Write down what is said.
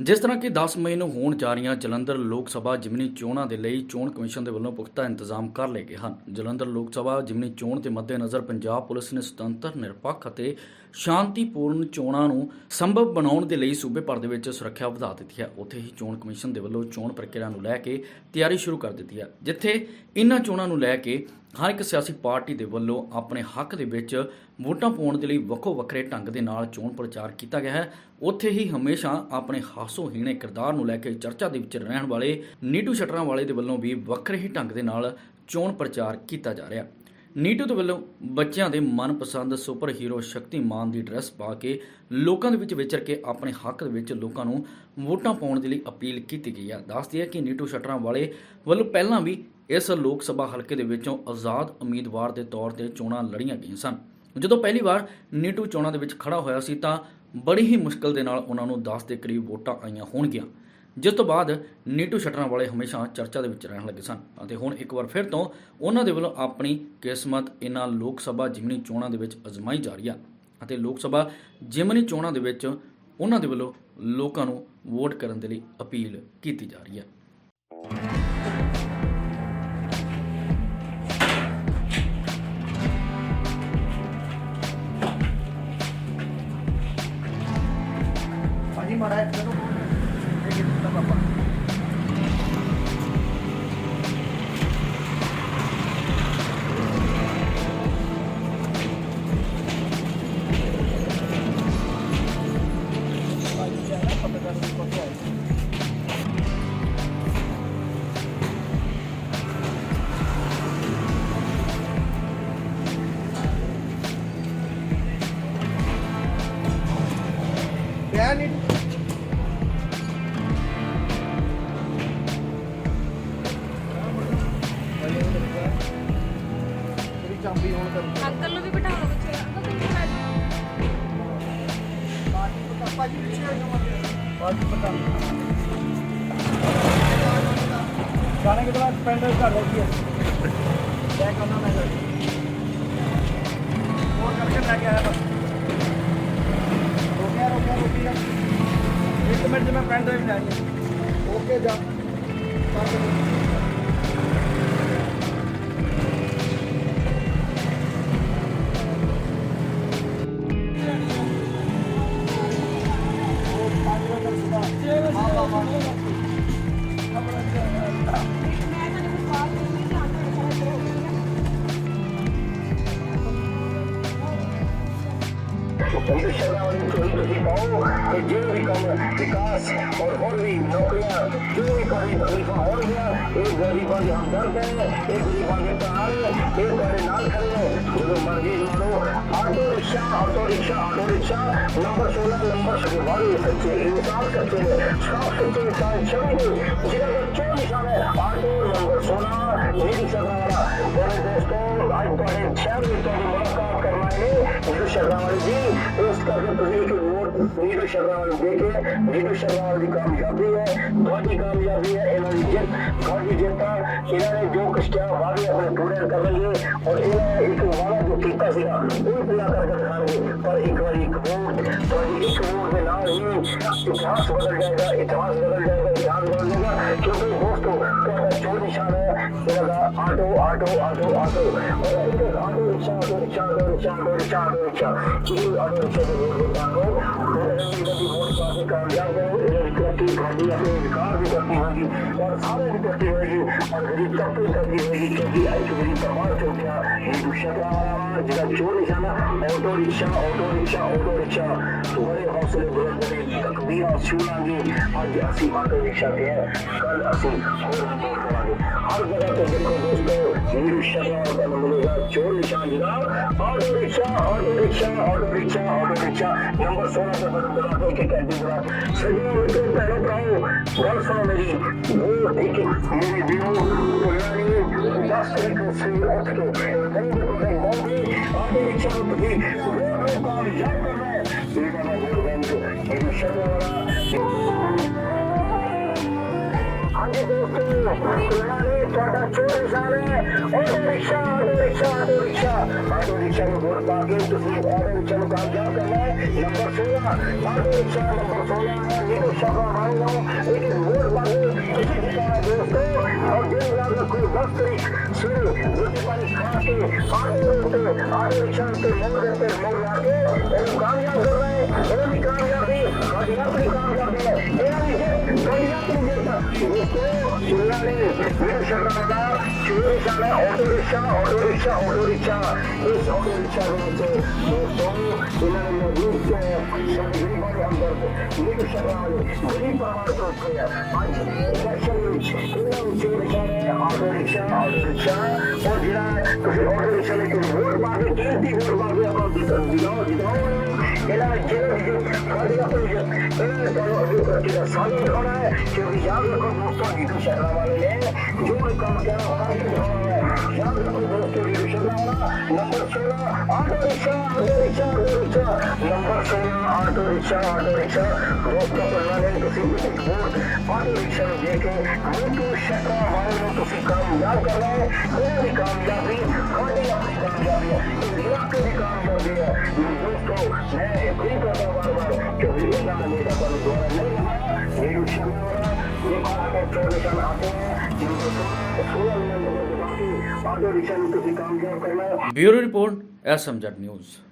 ਜਿਸ ਤਰ੍ਹਾਂ ਕਿ 10 ਮਈ ਨੂੰ ਹੋਣ ਜਾ ਰਹੀਆਂ ਜਲੰਧਰ ਲੋਕ ਸਭਾ ਜਿਮਨੀ ਚੋਣਾਂ ਦੇ ਲਈ ਚੋਣ ਕਮਿਸ਼ਨ ਦੇ ਵੱਲੋਂ ਪੁਖਤਾ ਇੰਤਜ਼ਾਮ ਕਰ ਲਏ ਗਏ ਹਨ। ਜਲੰਧਰ ਲੋਕ ਸਭਾ ਜਿਮਨੀ ਚੋਣ ਦੇ ਮੱਦੇਨਜ਼ਰ ਪੰਜਾਬ ਪੁਲਿਸ ਨੇ ਸੁਤੰਤਰ, ਨਿਰਪੱਖ ਅਤੇ ਸ਼ਾਂਤੀਪੂਰਨ ਚੋਣਾਂ ਨੂੰ ਸੰਭਵ ਬਣਾਉਣ ਦੇ ਲਈ ਸੂਬੇ ਭਰ ਦੇ ਵਿੱਚ ਸੁਰੱਖਿਆ ਵਧਾ ਦਿੱਤੀ ਹੈ। ਉੱਥੇ ਹੀ ਚੋਣ ਕਮਿਸ਼ਨ ਦੇ ਵੱਲੋਂ ਚੋਣ ਪ੍ਰਕਿਰਿਆ ਨੂੰ ਲੈ ਕੇ ਤਿਆਰੀ ਸ਼ੁਰੂ ਕਰ ਦਿੱਤੀ ਹੈ, ਜਿੱਥੇ ਇਨ੍ਹਾਂ ਚੋਣਾਂ ਨੂੰ ਲੈ ਕੇ ਹਰ ਇੱਕ ਸਿਆਸੀ ਪਾਰਟੀ ਦੇ ਵੱਲੋਂ ਆਪਣੇ ਹੱਕ ਦੇ ਵਿੱਚ ਵੋਟਾਂ ਪਾਉਣ ਦੇ ਲਈ ਵੱਖੋ ਵੱਖਰੇ ਢੰਗ ਦੇ ਨਾਲ ਚੋਣ ਪ੍ਰਚਾਰ ਕੀਤਾ ਗਿਆ ਹੈ। ਉੱਥੇ ਹੀ ਹਮੇਸ਼ਾ ਆਪਣੇ ਹਾਸੋਹੀਣੇ ਕਿਰਦਾਰ ਨੂੰ ਲੈ ਕੇ ਚਰਚਾ ਦੇ ਵਿੱਚ ਰਹਿਣ ਵਾਲੇ ਨੀਟੂ ਸ਼ਟਰਾਂ ਵਾਲੇ ਦੇ ਵੱਲੋਂ ਵੀ ਵੱਖਰੇ ਹੀ ਢੰਗ ਦੇ ਨਾਲ ਚੋਣ ਪ੍ਰਚਾਰ ਕੀਤਾ ਜਾ ਰਿਹਾ। ਨੀਟੂ ਦੇ ਵੱਲੋਂ ਬੱਚਿਆਂ ਦੇ ਮਨਪਸੰਦ ਸੁਪਰ ਹੀਰੋ ਸ਼ਕਤੀਮਾਨ ਦੀ ਡਰੈਸ ਪਾ ਕੇ ਲੋਕਾਂ ਦੇ ਵਿੱਚ ਵਿਚਰ ਕੇ ਆਪਣੇ ਹੱਕ ਦੇ ਵਿੱਚ ਲੋਕਾਂ ਨੂੰ ਵੋਟਾਂ ਪਾਉਣ ਦੇ ਲਈ ਅਪੀਲ ਕੀਤੀ ਗਈ ਹੈ ਦੱਸਦੀ ਹੈ ਕਿ ਨੀਟੂ ਸ਼ਟਰਾਂ ਵਾਲੇ ਵੱਲੋਂ ਪਹਿਲਾਂ ਵੀ ਇਸ ਲੋਕ ਸਭਾ ਹਲਕੇ ਦੇ ਵਿੱਚੋਂ ਆਜ਼ਾਦ ਉਮੀਦਵਾਰ ਦੇ ਤੌਰ ਤੇ ਚੋਣਾਂ ਲੜੀਆਂ ਗਈਆਂ ਸਨ। ਜਦੋਂ ਪਹਿਲੀ ਵਾਰ ਨੀਟੂ ਚੋਣਾਂ ਦੇ ਵਿੱਚ ਖੜਾ ਹੋਇਆ ਸੀ ਤਾਂ ਬੜੀ ਹੀ ਮੁਸ਼ਕਲ ਦੇ ਨਾਲ ਉਹਨਾਂ ਨੂੰ 10 ਦੇ ਕਰੀਬ ਵੋਟਾਂ ਆਈਆਂ ਹੋਣਗੀਆਂ। ਜਿਸ ਤੋਂ ਬਾਅਦ ਨੀਟੂ ਛੱਡਣ ਵਾਲੇ ਹਮੇਸ਼ਾ ਚਰਚਾ ਦੇ ਵਿੱਚ ਰਹਿਣ ਲੱਗੇ ਸਨ ਅਤੇ ਹੁਣ ਇੱਕ ਵਾਰ ਫਿਰ ਤੋਂ ਉਹਨਾਂ ਦੇ ਵੱਲੋਂ ਆਪਣੀ ਕਿਸਮਤ ਇਹਨਾਂ ਲੋਕ ਸਭਾ ਜਿਮਨੀ ਚੋਣਾਂ ਦੇ ਵਿੱਚ ਅਜ਼ਮਾਈ ਜਾ ਰਹੀ ਹੈ ਅਤੇ ਲੋਕ ਸਭਾ ਜਿਮਨੀ ਚੋਣਾਂ ਦੇ ਵਿੱਚ ਉਹਨਾਂ ਦੇ ਵੱਲੋਂ ਲੋਕਾਂ ਨੂੰ ਵੋਟ ਕਰਨ ਦੇ ਲਈ ਅਪੀਲ ਕੀਤੀ ਜਾ ਰਹੀ ਹੈ ਵੀ ਹੋਣ ਕਰੂੰਗਾ ਅੰਕਲ ਨੂੰ ਵੀ ਬਿਠਾ ਲਓ ਪਿੱਛੇ ਅੰਕਲ ਤੁਸੀਂ ਬੈਠ ਜਾਓ। ਬਾਕੀ ਪਤਾ ਜੀ ਪਿੱਛੇ ਹੋ ਜਾਓ ਬਾਕੀ ਪਤਾ ਨਹੀਂ ਗਾਣੇ ਕਿਤੇ ਬਾਅਦ ਪੈਂਡਲ ਕਰ ਲਓ ਜੀ ਲੈ ਕਰਨਾ ਮੈਂ ਹੋਰ ਕਰਕੇ ਲੈ ਕੇ ਆਇਆ ਬਸ। ਰੋਕਿਆ ਰੋਕਿਆ ਰੋਕਿਆ। ਇੱਕ ਮਿੰਟ 'ਚ ਮੈਂ ਪੈਂਡਲ ਵੀ ਲੈ ਆਇਆ ही पाओ कि जो भी कम विकास और और भी नौकरियाँ जो भी गरीबा और गया एक गरीबा के हम दर्द है एक गरीबा के प्राण एक बड़े नाल खड़े जो मर्ज़ी मारो auto rickshaw auto rickshaw auto rickshaw number सोलह नंबर सभी वाले बच्चे इंसाफ करते हैं साफ़ सुथरे इंसान छवि जिला का क्यों निशान है ऑटो नंबर सोलह यही सब हमारा मेरे दोस्तों आज तो छह मिनटों की शर्मावल जी उसका उस प्रदेश के वोट नीटू शर्मावल देखे नीटू शर्मावल की कामयाबी है, बहुत ही कामयाबी है, इन्होंने जित बहुत ही जीता इन्होंने जो कुछ क्या वादे अपने पूरे कर लिए और इन्होंने एक वादा तो जो किया सीगा वो पूरा करके दिखाएँगे, पर एक बार एक वोट तो एक वोट में ना ही इतिहास बदल जाएगा, इतिहास बदल जाएगा, इतिहास बदल जाएगा, क्योंकि दोस्तों ऑटो ऑटो ऑटो और auto rickshaw auto rickshaw auto rickshaw auto rickshaw auto rickshaw auto rickshaw तुम्हारे हौसले बुलंद कभी और छूएँगे और ऐसी बातें दिखाते हैं, कल ऐसी और नहीं करेंगे हर जगह पे देखो दोस्तों न्यू शहर का मिलेगा। चोर निशान गिराव auto rickshaw auto rickshaw auto rickshaw auto rickshaw. Number सोलह पे बटन दबा दो के कर दी जरा सजो मेरे पहले पाओ गल सुनो मेरी। वो एक मेरी व्यू पुरानी, दस तरीकों से उठ के। ऑटो रिक्शा उठ गई वो काम जब आगे rickshaw auto rickshaw auto rickshaw auto rickshaw में वोट पाके किसी और रिक्शा को कामयाब करना है नंबर सोलह ऑटो रिक्शा नंबर सोलह ये रिक्शा का मान लो के रिक्शा पे मोड़ देते मोड़ ला के इन्हें कामयाब कर रहे हैं इन्हें कामयाबी और यात्री कामयाबी है इन्हें भी कोई यात्री देता दोस्तों शिमला ने नीरज चोरी rickshaw auto rickshaw auto rickshaw auto rickshaw इस ऑटो रिक्शा में से दोस्तों इन्होंने मौजूद के सभी गरीबों के अंदर नीरज शर्मा गरीब परिवार को किया आज ऑटो रिक्शा ऑटो रिक्शा और जिला किसी ऑटो रिक्शा लेके वोट मांगे कीमती वोट मांगे और दिखाओ Eller genetik varlığa koyacak. Öyle doğru ötüde sabit konu. Çünkü yavru konu dostum gibi şerravalıle. Cumhur konu kere karşı konu. Yavru konu dostum gibi şerravalıle. Number सोलह auto rickshaw auto rickshaw auto rickshaw number सोलह auto rickshaw auto rickshaw रोक permanent board auto rickshaw में देखे मोटू शक्का वाले में तुम कामयाब कर रहे हैं मेरा भी कामयाबी हमारी अपनी कामयाबी है इलाके की कामयाबी है दोस्तों मैं ब्यूरो रिपोर्ट एस न्यूज़।